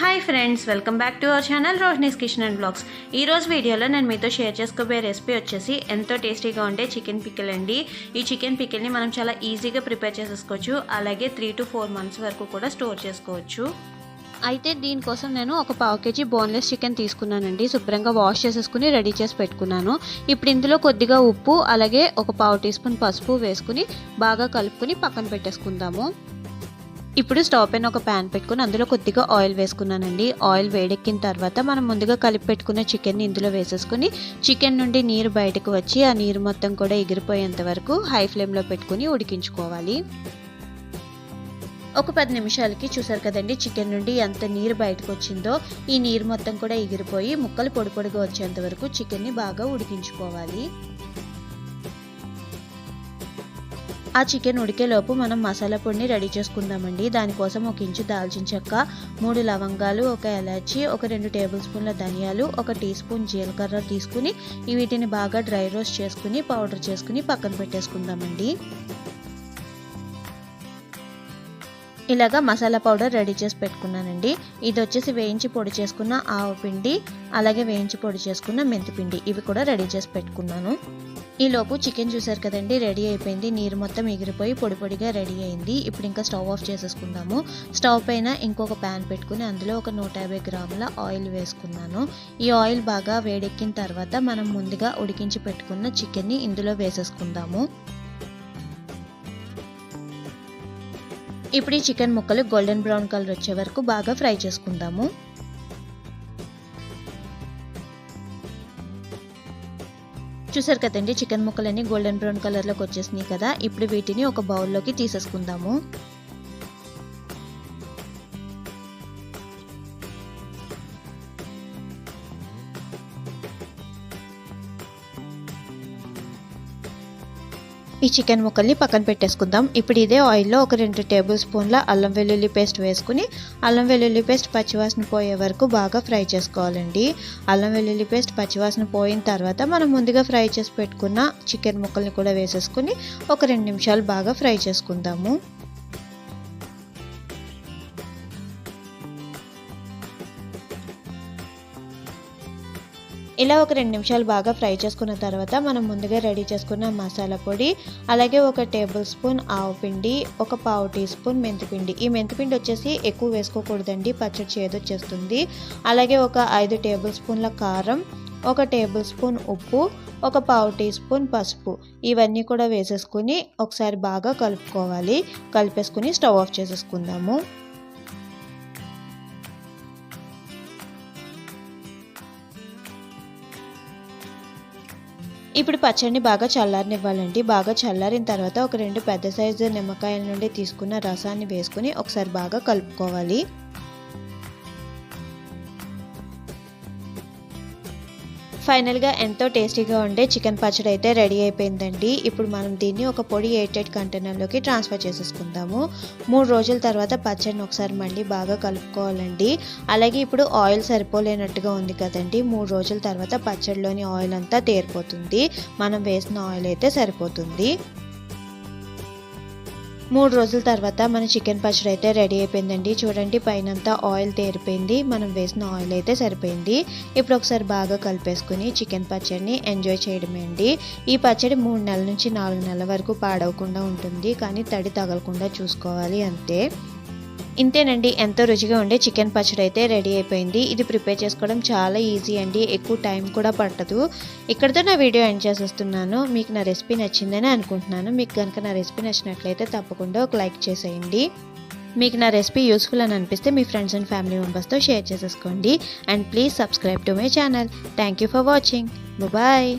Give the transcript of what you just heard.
Hi friends welcome back to our channel Rohini's kitchen and blogs ఈ రోజు వీడియోలో నేను మీతో షేర్ చేసుకోబోయే రెసిపీ వచ్చేసి ఎంతో టేస్టీగా ఉండే చికెన్ పికిల్ అండి. ఈ చికెన్ పికిల్ని మనం చాలా ఈజీగా ప్రిపేర్ చేసేసుకోవచ్చు. అలాగే త్రీ టు ఫోర్ మంత్స్ వరకు కూడా స్టోర్ చేసుకోవచ్చు. అయితే దీనికోసం నేను ఒక పావు కేజీ బోన్లెస్ చికెన్ తీసుకున్నానండి. శుభ్రంగా వాష్ చేసేసుకుని రెడీ చేసి పెట్టుకున్నాను. ఇప్పుడు ఇందులో కొద్దిగా ఉప్పు అలాగే ఒక పావు టీ స్పూన్ పసుపు వేసుకుని బాగా కలుపుకుని పక్కన పెట్టేసుకుందాము. ఇప్పుడు స్టవ్ పైన ఒక ప్యాన్ పెట్టుకుని అందులో కొద్దిగా ఆయిల్ వేసుకున్నానండి. ఆయిల్ వేడెక్కిన తర్వాత మనం ముందుగా కలిపి పెట్టుకున్న చికెన్ని ఇందులో వేసేసుకుని చికెన్ నుండి నీరు బయటకు వచ్చి ఆ నీరు మొత్తం కూడా ఎగిరిపోయేంత వరకు హై ఫ్లేమ్లో పెట్టుకుని ఉడికించుకోవాలి. ఒక పది నిమిషాలకి చూసారు కదండి చికెన్ నుండి ఎంత నీరు బయటకు వచ్చిందో. ఈ నీరు మొత్తం కూడా ఎగిరిపోయి ముక్కలు పొడి పొడిగా వచ్చేంత వరకు చికెన్ని బాగా ఉడికించుకోవాలి. ఆ చికెన్ ఉడికేలోపు మనం మసాలా పొడిని రెడీ చేసుకుందామండి. దానికోసం ఒక ఇంచు దాల్చిన చెక్క మూడు లవంగాలు ఒక ఎలాచి ఒక రెండు టేబుల్ స్పూన్ల ధనియాలు ఒక టీ స్పూన్ జీలకర్ర తీసుకుని వీటిని బాగా డ్రై రోస్ట్ చేసుకుని పౌడర్ చేసుకుని పక్కన పెట్టేసుకుందామండి. ఇలాగా మసాలా పౌడర్ రెడీ చేసి పెట్టుకున్నానండి. ఇది వచ్చేసి వేయించి పొడి చేసుకున్న ఆవు పిండి అలాగే వేయించి పొడి చేసుకున్న మెంతిపిండి ఇవి కూడా రెడీ చేసి పెట్టుకున్నాను. ఈలోపు చికెన్ చూసారు కదండి రెడీ అయిపోయింది. నీరు మొత్తం ఎగిరిపోయి పొడి పొడిగా రెడీ అయింది. ఇప్పుడు ఇంకా స్టవ్ ఆఫ్ చేసేసుకుందాము. స్టవ్ పైన ఇంకొక ప్యాన్ పెట్టుకుని అందులో ఒక నూట యాభై గ్రాముల ఆయిల్ వేసుకున్నాను. ఈ ఆయిల్ బాగా వేడెక్కిన తర్వాత మనం ముందుగా ఉడికించి పెట్టుకున్న చికెన్ని ఇందులో వేసేసుకుందాము. ఇప్పుడు ఈ చికెన్ ముక్కలు గోల్డెన్ బ్రౌన్ కలర్ వచ్చే వరకు బాగా ఫ్రై చేసుకుందాము. చూసారు కదండి చికెన్ ముక్కలన్నీ గోల్డెన్ బ్రౌన్ కలర్లోకి వచ్చేసినాయి కదా. ఇప్పుడు వీటిని ఒక బౌల్లోకి తీసేసుకుందాము. ఈ చికెన్ ముక్కల్ని పక్కన పెట్టేసుకుందాం. ఇప్పుడు ఇదే ఆయిల్లో ఒక రెండు టేబుల్ స్పూన్ల అల్లం వెల్లుల్లి పేస్ట్ వేసుకుని అల్లం వెల్లుల్లి పేస్ట్ పచ్చివాసన పోయే వరకు బాగా ఫ్రై చేసుకోవాలండి. అల్లం వెల్లుల్లి పేస్ట్ పచ్చివాసన పోయిన తర్వాత మనం ముందుగా ఫ్రై చేసి పెట్టుకున్న చికెన్ ముక్కల్ని కూడా వేసేసుకుని ఒక రెండు నిమిషాలు బాగా ఫ్రై చేసుకుందాము. ఇలా ఒక రెండు నిమిషాలు బాగా ఫ్రై చేసుకున్న తర్వాత మనం ముందుగా రెడీ చేసుకున్న మసాలా పొడి అలాగే ఒక టేబుల్ స్పూన్ ఆవు పిండి ఒక పావు టీ స్పూన్ మెంతిపిండి. ఈ మెంతిపిండి వచ్చేసి ఎక్కువ వేసుకోకూడదండి పచ్చడి చేదొచ్చేస్తుంది అలాగే ఒక ఐదు టేబుల్ స్పూన్ల కారం ఒక టేబుల్ స్పూన్ ఉప్పు ఒక పావు టీ స్పూన్ పసుపు. ఇవన్నీ కూడా వేసేసుకుని ఒకసారి బాగా కలుపుకోవాలి. కలిపేసుకుని స్టవ్ ఆఫ్ చేసేసుకుందాము. ఇప్పుడు పచ్చడిని బాగా చల్లారనివ్వాలండి. బాగా చల్లారిన తర్వాత ఒక రెండు పెద్ద సైజు నిమ్మకాయల నుండి తీసుకున్న రసాన్ని వేసుకుని ఒకసారి బాగా కలుపుకోవాలి. ఫైనల్గా ఎంతో టేస్టీగా ఉండే చికెన్ పచ్చడి అయితే రెడీ అయిపోయిందండి. ఇప్పుడు మనం దీన్ని ఒక పొడి ఎయిటెడ్ కంటైనర్లోకి ట్రాన్స్ఫర్ చేసేసుకుందాము. మూడు రోజుల తర్వాత పచ్చడిని ఒకసారి మళ్ళీ బాగా కలుపుకోవాలండి. అలాగే ఇప్పుడు ఆయిల్ సరిపోలేనట్టుగా ఉంది కదండి. మూడు రోజుల తర్వాత పచ్చడిలోని ఆయిల్ అంతా తేరిపోతుంది. మనం వేసిన ఆయిల్ అయితే సరిపోతుంది. మూడు రోజుల తర్వాత మన చికెన్ పచ్చడి అయితే రెడీ అయిపోయిందండి. చూడండి పైనంతా ఆయిల్ తేరిపోయింది. మనం వేసిన ఆయిల్ అయితే సరిపోయింది. ఇప్పుడు ఒకసారి బాగా కలిపేసుకుని చికెన్ పచ్చడిని ఎంజాయ్ చేయడమే అండి. ఈ పచ్చడి మూడు నెలల నుంచి నాలుగు నెలల వరకు పాడవకుండా ఉంటుంది. కానీ తడి తగలకుండా చూసుకోవాలి అంతే. ఇంతేనండి ఎంతో రుచిగా ఉండే చికెన్ పచ్చడి అయితే రెడీ అయిపోయింది. ఇది ప్రిపేర్ చేసుకోవడం చాలా ఈజీ అండి ఎక్కువ టైం కూడా పట్టదు. ఇక్కడితో నా వీడియో ఎండ్ చేసేస్తున్నాను. మీకు నా రెసిపీ నచ్చిందని అనుకుంటున్నాను. మీకు కనుక నా రెసిపీ నచ్చినట్లయితే తప్పకుండా ఒక లైక్ చేసేయండి. మీకు నా రెసిపీ యూస్ఫుల్ అని అనిపిస్తే మీ ఫ్రెండ్స్ అండ్ ఫ్యామిలీ మెంబర్స్తో షేర్ చేసేసుకోండి. And please subscribe to my channel. Thank you for watching. Bye.